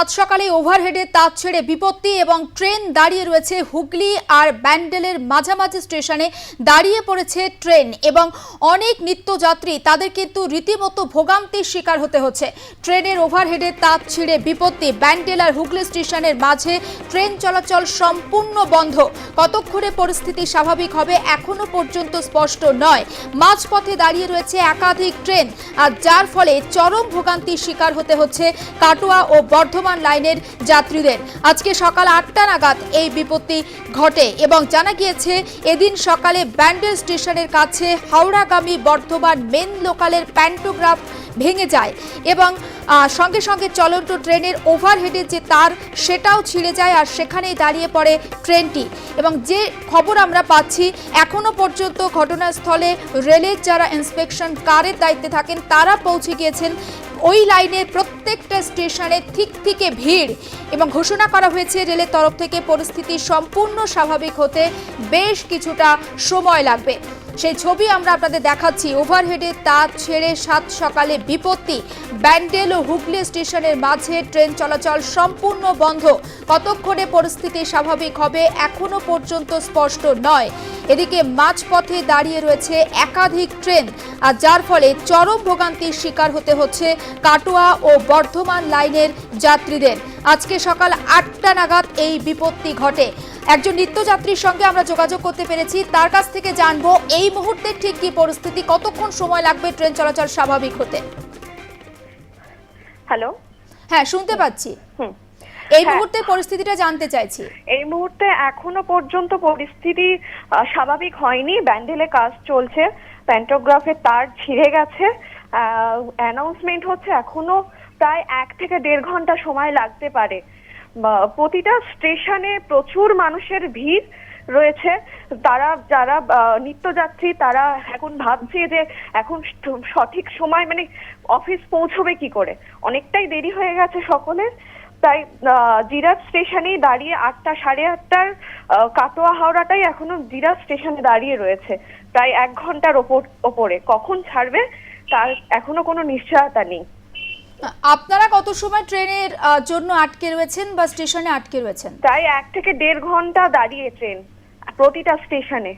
আজ সকালে ওভারহেডে তার ছেড়ে বিপত্তি এবং ট্রেন দাঁড়িয়ে রয়েছে হুগলি আর ব্যান্ডেলের মাঝামাঝি স্টেশনে দাঁড়িয়ে পড়েছে ট্রেন এবং অনেক নিত্যযাত্রী, তাদের কিন্তু রীতিমতো ভোগান্তির শিকার হতে হচ্ছে। ট্রেনের ওভারহেডে তার ছেড়ে বিপত্তি, ব্যান্ডেল আর হুগলি স্টেশনের মাঝে ট্রেন চলাচল সম্পূর্ণ বন্ধ। কতক্ষণে পরিস্থিতি স্বাভাবিক হবে এখনও পর্যন্ত স্পষ্ট নয়। মাঝপথে দাঁড়িয়ে রয়েছে একাধিক ট্রেন, আর যার ফলে চরম ভোগান্তির শিকার হতে হচ্ছে কাটোয়া ও বর্ধমান লাইনের যাত্রীদের। আজকে সকাল আটটা নাগাদ এই বিপত্তি ঘটে এবং জানা গিয়েছে, এদিন সকালে ব্যান্ডেল স্টেশনের কাছে হাওড়াগামী বর্ধমান মেন লোকালের প্যান্টোগ্রাফ ভেঙে যায় এবং সঙ্গে সঙ্গে চলন্ত ট্রেনের ওভারহেডের যে তার, সেটাও ছিঁড়ে যায় আর সেখানেই দাঁড়িয়ে পড়ে ট্রেনটি। এবং যে খবর আমরা পাচ্ছি, এখনও পর্যন্ত ঘটনাস্থলে রেলের যারা ইন্সপেকশন, কারের দায়িত্বে থাকেন, তারা পৌঁছে গিয়েছেন ওই লাইনের প্রত্যেকটা স্টেশনে ঠিক থেকে ভিড় এবং ঘোষণা করা হয়েছে রেলের তরফ থেকে পরিস্থিতি সম্পূর্ণ স্বাভাবিক হতে বেশ কিছুটা সময় লাগবে। সেই ছবি আমরা আপনাদের দেখাচ্ছি। ওভারহেডে তার ছেড়ে সাত সকালে বিপত্তি। ব্যান্ডেল ও হুগলি স্টেশনের মাঝে ট্রেন চলাচল সম্পূর্ণ বন্ধ। কতক্ষণে পরিস্থিতি স্বাভাবিক হবে এখনও পর্যন্ত স্পষ্ট নয়। এদিকে মাঝপথে দাঁড়িয়ে রয়েছে একাধিক ট্রেন। আর যার ফলে চরম ভোগান্তির শিকার হতে হচ্ছে কাটোয়া ও বর্ধমান লাইনের যাত্রীদের। আজকে সকাল আটটা নাগাদ এই বিপত্তি ঘটে। একজন নিত্যযাত্রীর সঙ্গে আমরা যোগাযোগ করতে পেরেছি। তার কাছ থেকে জানব এই মুহূর্তে ঠিক কি পরিস্থিতি কতক্ষণ সময় লাগবে ট্রেন চলাচল স্বাভাবিক হতে? হ্যালো? হ্যাঁ শুনতে পাচ্ছি। হুম। এই হ্যাঁ। মুহূর্তে পরিস্থিতিটা জানতে চাইছি। এই মুহূর্তে এখনও পর্যন্ত পরিস্থিতি স্বাভাবিক হয়নি। ব্যান্ডেলে কাজ চলছে প্যান্টোগ্রাফের তার ছিঁড়ে গেছে। অ্যানাউন্সমেন্ট হচ্ছে এখনও প্রায় এক থেকে দেড় ঘণ্টা সময় লাগতে পারে। প্রতিটা স্টেশনে প্রচুর মানুষের ভিড় রয়েছে। তারা, যারা নিত্যযাত্রী, তারা এখন ভাবছে যে এখন সঠিক সময় মানে অফিস পৌঁছবে কি করে? অনেকটাই দেরি হয়ে গেছে সকলের। তাই জিরাট স্টেশনেই দাঁড়িয়ে আটটা, সাড়ে আটটার কাটোয়া হাওড়াটাই এখনও জিরাট স্টেশনে দাঁড়িয়ে রয়েছে। প্রায় এক ঘণ্টার ওপর, ওপরে। কখন ছাড়বে, তার এখনও কোনো নিশ্চয়তা নেই। আপনারা কত সময় ট্রেনের জন্য আটকে রয়েছেন বা স্টেশনে আটকে রয়েছেন? প্রায় এক থেকে দেড় ঘণ্টা দাঁড়িয়ে ট্রেন প্রতিটা স্টেশনে।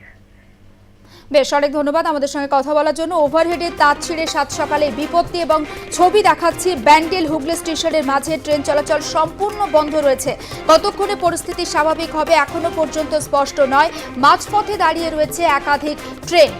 বেশ অনেক ধন্যবাদ আমাদের সঙ্গে কথা বলার জন্য। ওভারহেডে তাঁত ছিঁড়ে সাত সকালে বিপত্তি এবং ছবি দেখাচ্ছি ব্যান্ডেল হুগলি স্টেশনের মাঝে ট্রেন চলাচল সম্পূর্ণ বন্ধ রয়েছে। কতক্ষণে পরিস্থিতি স্বাভাবিক হবে এখনও পর্যন্ত স্পষ্ট নয়। মাঝপথে দাঁড়িয়ে রয়েছে একাধিক ট্রেন।